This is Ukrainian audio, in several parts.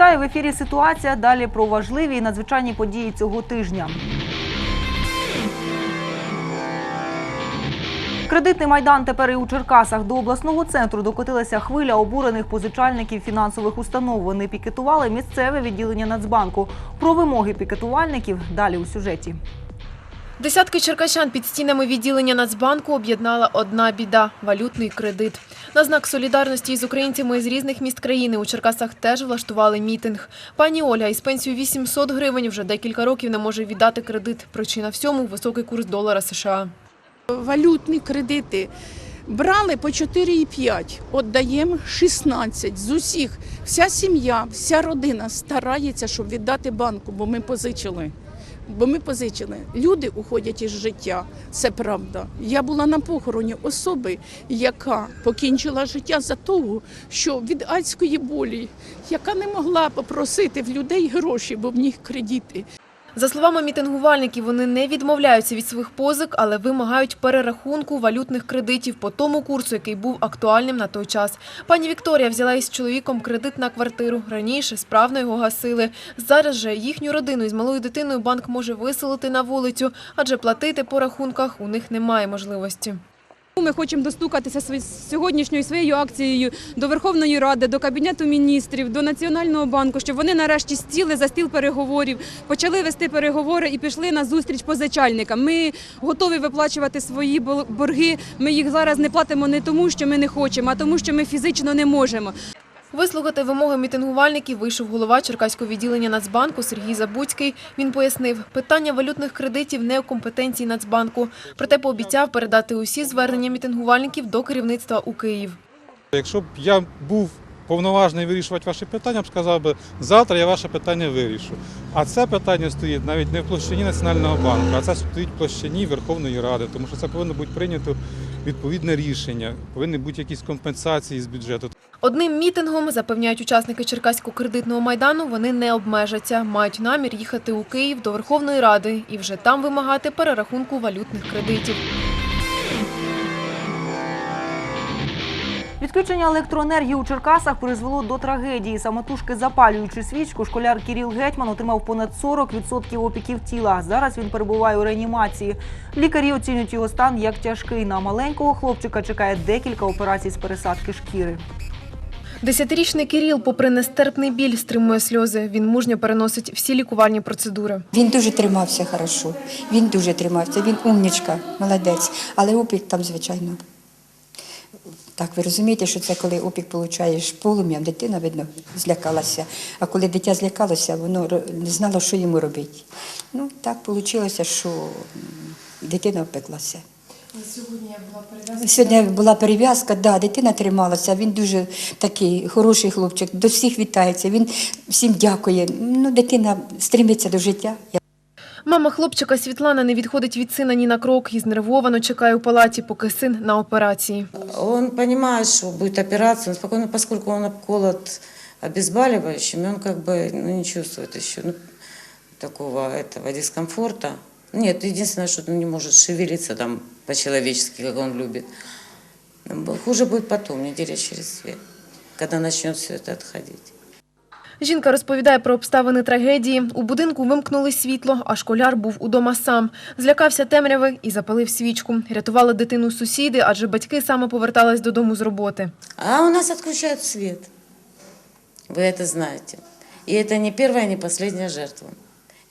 Вітаю в ефірі. Ситуація. Далі про важливі і надзвичайні події цього тижня. Кредитний майдан тепер і у Черкасах. До обласного центру докотилася хвиля обурених позичальників фінансових установ. Вони пікетували місцеве відділення Нацбанку. Про вимоги пікетувальників далі у сюжеті. Десятки черкащан під стінами відділення Нацбанку об'єднала одна біда – валютний кредит. На знак солідарності із українцями з різних міст країни у Черкасах теж влаштували мітинг. Пані Оля із пенсією 800 гривень вже декілька років не може віддати кредит. Причина всьому – високий курс долара США. валютні кредити. Брали по 4,5, віддаємо 16 з усіх. Вся сім'я, вся родина старається, щоб віддати банку, бо ми позичили. Бо ми позичили. Люди уходять із життя, це правда. Я була на похороні особи, яка покінчила життя за того, що від адської болі, яка не могла попросити в людей гроші, бо в них кредити. За словами мітингувальників, вони не відмовляються від своїх позик, але вимагають перерахунку валютних кредитів по тому курсу, який був актуальним на той час. Пані Вікторія взяла із чоловіком кредит на квартиру. Раніше справно його гасили. Зараз же їхню родину із малою дитиною банк може виселити на вулицю, адже платити по рахунках у них немає можливості. Ми хочемо достукатися сьогоднішньою своєю акцією до Верховної Ради, до Кабінету міністрів, до Національного банку, щоб вони нарешті стіли за стіл переговорів, почали вести переговори і пішли на зустріч позичальникам. Ми готові виплачувати свої бо- борги. Ми їх зараз не платимо не тому, що ми не хочемо, а тому, що ми фізично не можемо. Вислухати вимоги мітингувальників вийшов голова Черкаського відділення Нацбанку Сергій Забуцький. Він пояснив, питання валютних кредитів не у компетенції Нацбанку. Проте пообіцяв передати усі звернення мітингувальників до керівництва у Київ. Якщо б я був повноважений вирішувати ваші питання, б сказав би, завтра я ваше питання вирішу. А це питання стоїть навіть не в площині Національного банку, а це стоїть в площині Верховної Ради, тому що це повинно бути прийнято відповідне рішення, повинні бути якісь компенсації з бюджету. Одним мітингом, запевняють учасники Черкаського кредитного майдану, вони не обмежаться. Мають намір їхати у Київ до Верховної Ради і вже там вимагати перерахунку валютних кредитів. Відключення електроенергії у Черкасах призвело до трагедії. Самотужки запалюючи свічку, школяр Кіріл Гетьман отримав понад 40% опіків тіла. Зараз він перебуває у реанімації. Лікарі оцінюють його стан як тяжкий. На маленького хлопчика чекає декілька операцій з пересадки шкіри. Десятирічний Кирил, попри нестерпний біль, стримує сльози. Він мужньо переносить всі лікувальні процедури. Він дуже тримався хорошо. Він дуже тримався. Він умнічка, молодець. Але опік там, звичайно. Так, ви розумієте, що це коли опік получаєш полум'ям, дитина, видно, злякалася. А коли дитя злякалося, воно не знало, що йому робити. Ну, так вийшло, що дитина опеклася. Сьогодні була перев'язка, да, дитина трималася. Він дуже такий хороший хлопчик, до всіх вітається. Він всім дякує. Ну, дитина стремиться до життя. Мама хлопчика Світлана не відходить від сина ні на крок і знервовано чекає у палаті, поки син на операції. Он понимает, что будет операция, он спокойно, поскольку он обколот обезболивающими, он как бы ну, не чувствует еще ну, такого этого дискомфорта. Нет, единственное, что он не может шевелиться там по-человечески, как он любит. Хуже будет потом, недели через две, когда начнет все это отходить. Жінка розповідає про обставини трагедії. У будинку вимкнули світло, а школяр був удома сам. Злякався темряви і запалив свічку. Рятували дитину сусіди, адже батьки саме повертались додому з роботи. А у нас отключают свет. Вы это знаете. И это не первая, не последняя жертва.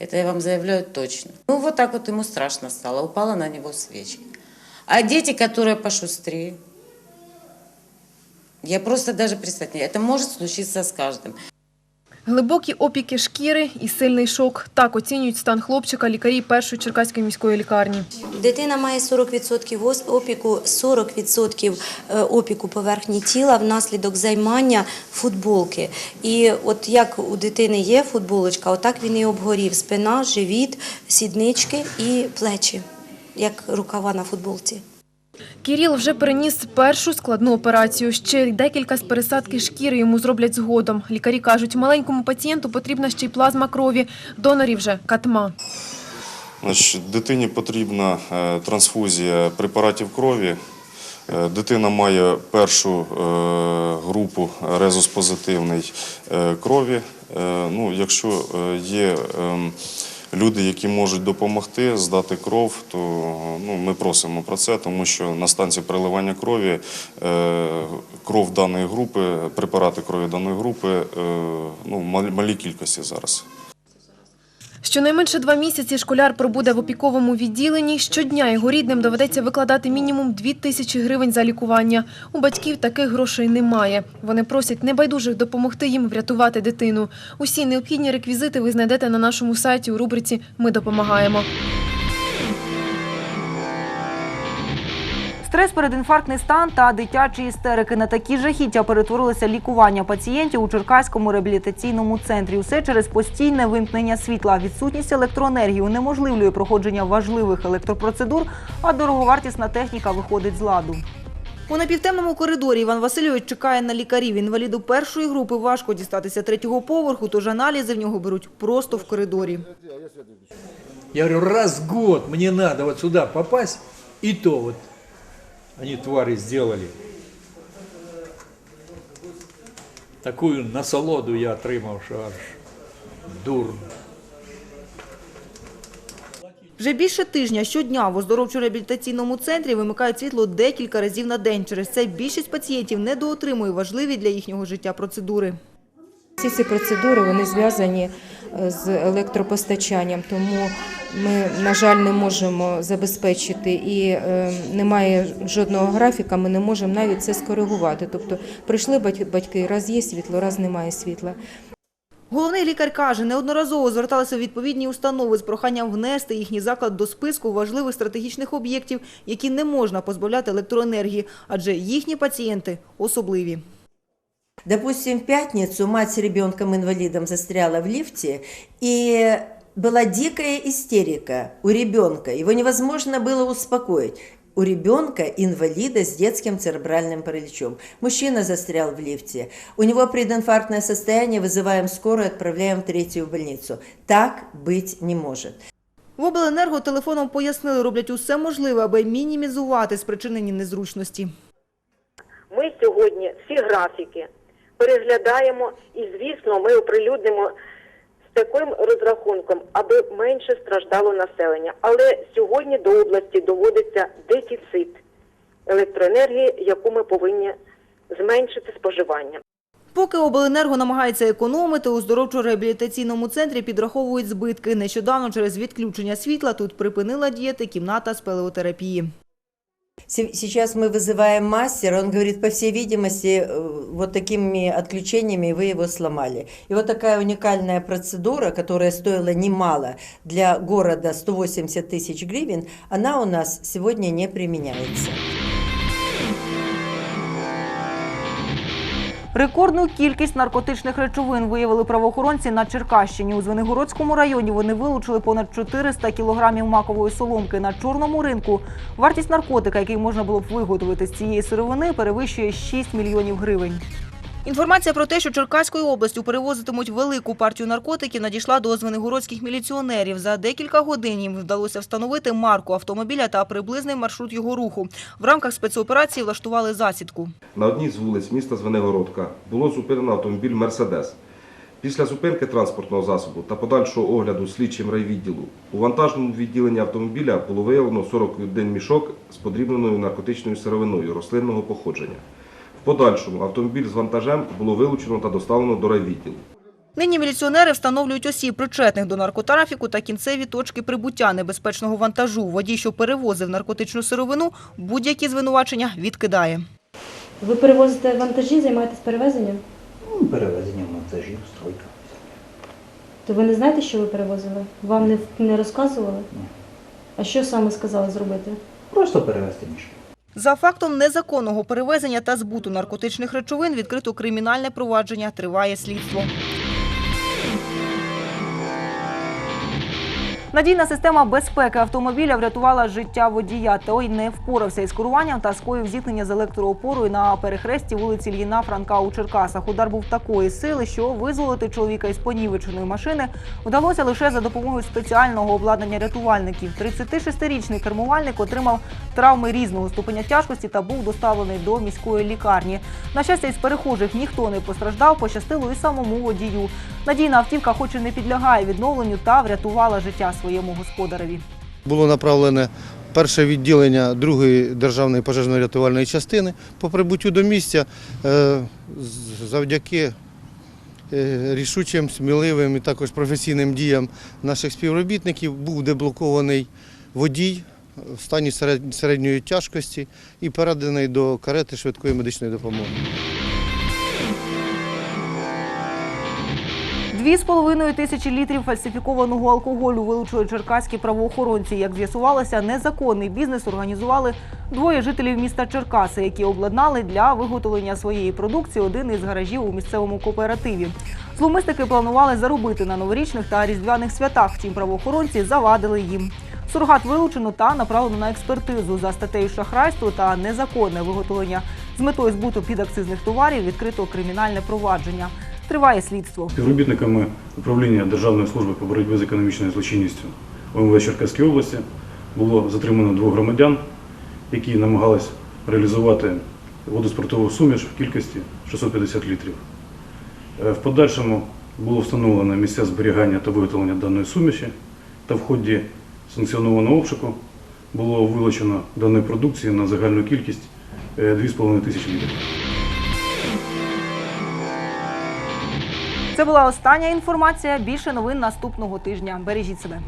Это я вам заявляю точно. Ну, вот так вот ему страшно стало. Упала на него свечка. А дети, которые пошустрее, я просто даже представить не- Это может случиться с каждым. Глибокі опіки шкіри і сильний шок. Так оцінюють стан хлопчика лікарі першої Черкаської міської лікарні. Дитина має 40% ос- опіку, 40% е, опіку поверхні тіла внаслідок займання футболки. І от як у дитини є футболочка, отак він і обгорів. Спина, живіт, сіднички і плечі, як рукава на футболці. Кіріл вже переніс першу складну операцію. Ще декілька з пересадки шкіри йому зроблять згодом. Лікарі кажуть, маленькому пацієнту потрібна ще й плазма крові. Донорів же катма. Дитині потрібна е, трансфузія препаратів крові Е, Дитина має першу е, групу резус-позитивний е, крові. Ну, якщо є ем, люди, які можуть допомогти здати кров, то ну, ми просимо про це, тому що на станції переливання крові е, кров даної групи, препарати крові даної групи е, ну, в малій кількості зараз. Щонайменше два місяці школяр пробуде в опіковому відділенні. Щодня його рідним доведеться викладати мінімум 2 тисячі гривень за лікування. У батьків таких грошей немає. Вони просять небайдужих допомогти їм врятувати дитину. Усі необхідні реквізити ви знайдете на нашому сайті у рубриці Ми допомагаємо. Стрес, передінфарктний стан та дитячі істерики на такі жахіття перетворилося лікування пацієнтів у Черкаському реабілітаційному центрі. Усе через постійне вимкнення світла. Відсутність електроенергії унеможливлює проходження важливих електропроцедур, а дороговартісна техніка виходить з ладу. У напівтемному коридорі Іван Васильович чекає на лікарів. Інваліду першої групи важко дістатися третього поверху, тож аналізи в нього беруть просто в коридорі. Я говорю, раз в год надо вот сюда попасть, и то они твари сделали. Такую насолоду я отримав, що аж дурно. Вже більше тижня щодня в оздоровчо-реабілітаційному центрі вимикають світло декілька разів на день. Через це більшість пацієнтів недоотримує важливі для їхнього життя процедури. Всі ці процедури вони зв'язані е, з електропостачанням, тому ми, на жаль, не можемо забезпечити і е, немає жодного графіка, ми не можемо навіть це скоригувати. Тобто прийшли бать- батьки, раз є світло, раз немає світла. Головний лікар каже, неодноразово зверталися у відповідні установи з проханням внести їхній заклад до списку важливих стратегічних об'єктів, які не можна позбавляти електроенергії, адже їхні пацієнти особливі. Допустим, в пятницу мать с ребенком-инвалидом застряла в лифте, и была дикая истерика у ребенка. Его невозможно было успокоить. У ребенка инвалида с детским церебральным параличом. Мужчина застрял в лифте. У него прединфарктное состояние, вызываем скорую, отправляем в третью больницу. Так быть не может. В обленерго телефоном пояснили, роблять усе можливе, аби мінімізувати спричинені незручності. Ми сьогодні всі графіки переглядаємо і, звісно, ми оприлюднимо з таким розрахунком, аби менше страждало населення. Але сьогодні до області доводиться дефіцит електроенергії, яку ми повинні зменшити споживання. Поки обленерго намагається економити, у здоровчо-реабілітаційному центрі підраховують збитки. Нещодавно через відключення світла тут припинила діяти кімната спелеотерапії. Се- Сейчас мы вызываем мастера, он говорит, по всей видимости, э, вот такими отключениями вы его сломали. И вот такая уникальная процедура, которая стоила немало для города 180 тысяч гривен, она у нас сегодня не применяется. Рекордну кількість наркотичних речовин виявили правоохоронці на Черкащині. У Звенигородському районі вони вилучили понад 400 кілограмів макової соломки. На чорному ринку вартість наркотика, який можна було б виготовити з цієї сировини, перевищує 6 мільйонів гривень. Інформація про те, що Черкаською областю перевозитимуть велику партію наркотиків, надійшла до звенигородських міліціонерів. За декілька годин їм вдалося встановити марку автомобіля та приблизний маршрут його руху. В рамках спецоперації влаштували засідку. На одній з вулиць міста Звенигородка було зупинено автомобіль Мерседес. Після зупинки транспортного засобу та подальшого огляду слідчим райвідділу у вантажному відділенні автомобіля було виявлено 41 мішок з подрібненою наркотичною сировиною рослинного походження. В подальшому автомобіль з вантажем було вилучено та доставлено до райвідділу. Нині міліціонери встановлюють осіб, причетних до наркотрафіку та кінцеві точки прибуття небезпечного вантажу. Водій, що перевозив наркотичну сировину, будь-які звинувачення відкидає. Ви перевозите вантажі, займаєтесь перевезенням? Ну, перевезення монтажів, стройка. То ви не знаєте, що ви перевозили? Вам не, не розказували? Ні. А що саме сказали зробити? Просто перевезти мішки. За фактом незаконного перевезення та збуту наркотичних речовин відкрито кримінальне провадження, триває слідство. Надійна система безпеки автомобіля врятувала життя водія. Той не впорався із керуванням та скоїв зіткнення з електроопорою на перехресті вулиці Льїна Франка у Черкасах. Удар був такої сили, що визволити чоловіка із понівеченої машини вдалося лише за допомогою спеціального обладнання рятувальників. 36-річний кермувальник отримав травми різного ступеня тяжкості та був доставлений до міської лікарні. На щастя, із перехожих ніхто не постраждав, пощастило і самому водію. Надійна автівка, хоч і не підлягає відновленню, та врятувала життя своєму господареві. Було направлене перше відділення другої державної пожежно-рятувальної частини. По прибуттю до місця е, завдяки е, рішучим, сміливим і також професійним діям наших співробітників був деблокований водій в стані середньої тяжкості і переданий до карети швидкої медичної допомоги. Дві з половиною тисячі літрів фальсифікованого алкоголю вилучили черкаські правоохоронці. Як з'ясувалося, незаконний бізнес організували двоє жителів міста Черкаси, які обладнали для виготовлення своєї продукції один із гаражів у місцевому кооперативі. Зловмисники планували заробити на новорічних та різдвяних святах. Втім, правоохоронці завадили їм. Сургат вилучено та направлено на експертизу за статтею шахрайство та незаконне виготовлення з метою збуту підакцизних товарів. Відкрито кримінальне провадження. Триває слідство. Співробітниками управління Державної служби по боротьбі з економічною злочинністю ОМВ Черкаської області було затримано двох громадян, які намагались реалізувати водоспортову суміш в кількості 650 літрів. Е, В подальшому було встановлено місця зберігання та виготовлення даної суміші, та в ході санкціонованого обшуку було вилучено даної продукції на загальну кількість е, 2,5 тисячі літрів. Це була остання інформація. Більше новин наступного тижня. Бережіть себе.